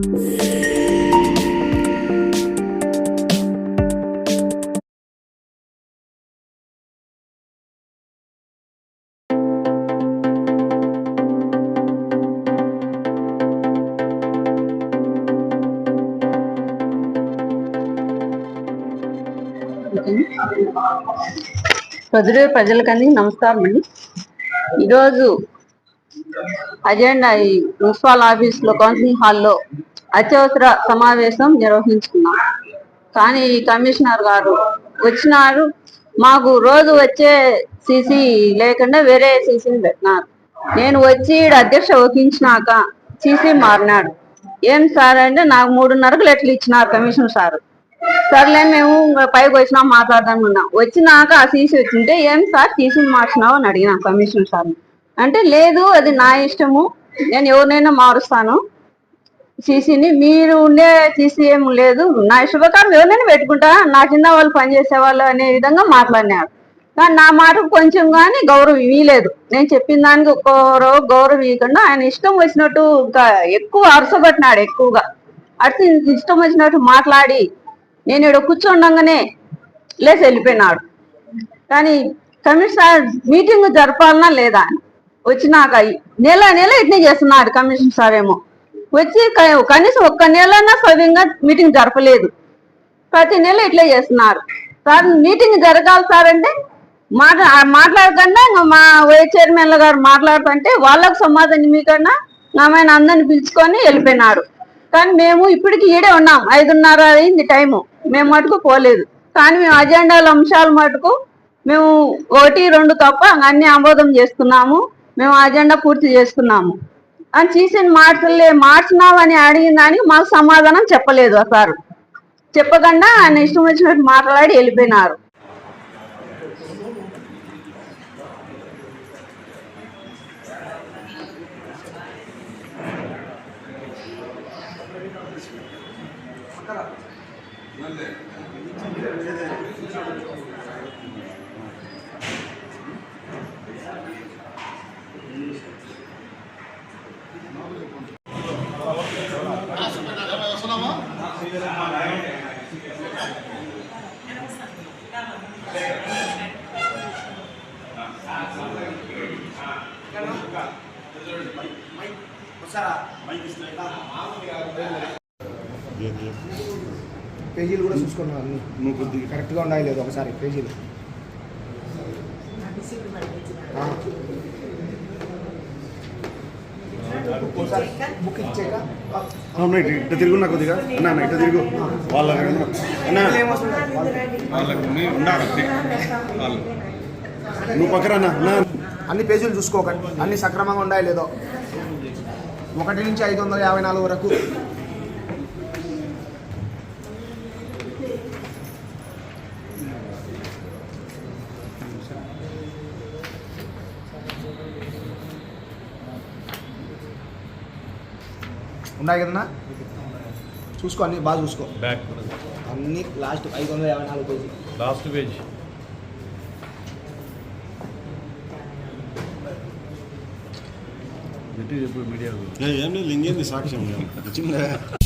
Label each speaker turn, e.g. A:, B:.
A: ప్రజలు ప్రజలకని నమస్కారం అండి. ఈరోజు అజెండా ఈ మున్సిపల్ ఆఫీస్లో కౌన్సిలింగ్ హాల్లో అత్యవసర సమావేశం నిర్వహించుకున్నాం. కానీ ఈ కమిషనర్ గారు వచ్చినారు. మాకు రోజు వచ్చే సీసీ లేకుండా వేరే సీసీని పెట్టినారు. నేను వచ్చి ఈడ అధ్యక్ష వహించినాక సీసీ మారినాడు. ఏం సార్ అంటే నాకు మూడున్నరకు లెటర్లు ఇచ్చినారు కమిషనర్ సార్. సర్లే మేము పైకి వచ్చినాం మాట్లాడదాం ఉన్నాం వచ్చినాక ఆ సీసీ వచ్చింటే ఏం సార్ సీసీ మార్చినావు అని అడిగినా కమిషనర్ సార్ అంటే లేదు అది నా ఇష్టము. నేను ఎవరినైనా మారుస్తాను. సీసీని మీరు ఉండే సీసీ ఏం లేదు. నా శుభకారం ఎవరినైనా పెట్టుకుంటా. నా కింద వాళ్ళు పనిచేసేవాళ్ళు అనే విధంగా మాట్లాడినాడు కానీ నా మాటకు కొంచెం కానీ గౌరవం ఇవ్వలేదు నేను చెప్పిన దానికి ఒక్కరో గౌరవం ఇవ్వకుండా ఆయన ఇష్టం వచ్చినట్టు ఇంకా ఎక్కువ అరసబట్టినాడు ఎక్కువగా. అటు ఇష్టం వచ్చినట్టు మాట్లాడి నేను ఇక్కడ కూర్చోండగానే లేచి వెళ్ళిపోయినాడు. కానీ కమిషనర్ మీటింగ్ జరపాలనా లేదా అని. వచ్చినాక నెల నెల ఇట్నే చేస్తున్నాడు కమిషన్ సార్ ఏమో. వచ్చి కనీసం ఒక్క నెలన్నా సవ్యంగా మీటింగ్ జరపలేదు. ప్రతి నెల ఇట్లే చేస్తున్నారు. సార్ మీటింగ్ జరగాలి సార్ అంటే మాట్లా మాట్లాడకుండా మా వైస్ చైర్మన్ గారు మాట్లాడుతుంటే వాళ్ళకు సమాధానం మీకన్నా ఆమెను అందరిని పిలుచుకొని వెళ్ళిపోయినారు. కానీ మేము ఇప్పటికి ఈడే ఉన్నాం. ఐదున్నర అయింది టైము. మేము మటుకు పోలేదు. కానీ మేము అజెండాల అంశాలు మటుకు మేము ఒకటి రెండు తప్ప అన్ని ఆమోదం చేస్తున్నాము. మేము అజెండా పూర్తి చేసుకున్నాము. అని చేసిన మార్చలే మార్చినామని అడిగిన దానికి మాకు సమాధానం చెప్పలేదు ఆ సారు. చెప్పకుండా ఆయన ఇష్టం వచ్చినట్టు మాట్లాడి వెళ్ళిపోయినారు.
B: పేజీలు కూడా చూసుకున్నాం అన్ని.
C: నువ్వు కొద్దిగా
B: కరెక్ట్గా ఉన్నాయి లేదు ఒకసారి పేజీలు ఆ. ఒకసారి బుక్ ఇచ్చాక
C: అవును ఇటు ఇట్ట తిరుగు నాకు కొద్దిగా. అన్న ఇట్ట తిరుగు. వాళ్ళ అన్న వాళ్ళకి వాళ్ళు నువ్వు పక్కన అన్ని
B: పేజీలు చూసుకోకండి. అన్ని సక్రమంగా ఉన్నాయి లేదో. ఒకటి నుంచి ఐదు వందల యాభై నాలుగు వరకు ఉన్నాయి కదన్నా? చూసుకో అన్ని బాగా చూసుకో.
D: బ్యాక్
B: అన్ని లాస్ట్ ఐదు వందల యాభై నాలుగు పేజీ.
D: లాస్ట్ పేజ్
C: ఏం లేదు ఇంకేంది సాక్ష్యం?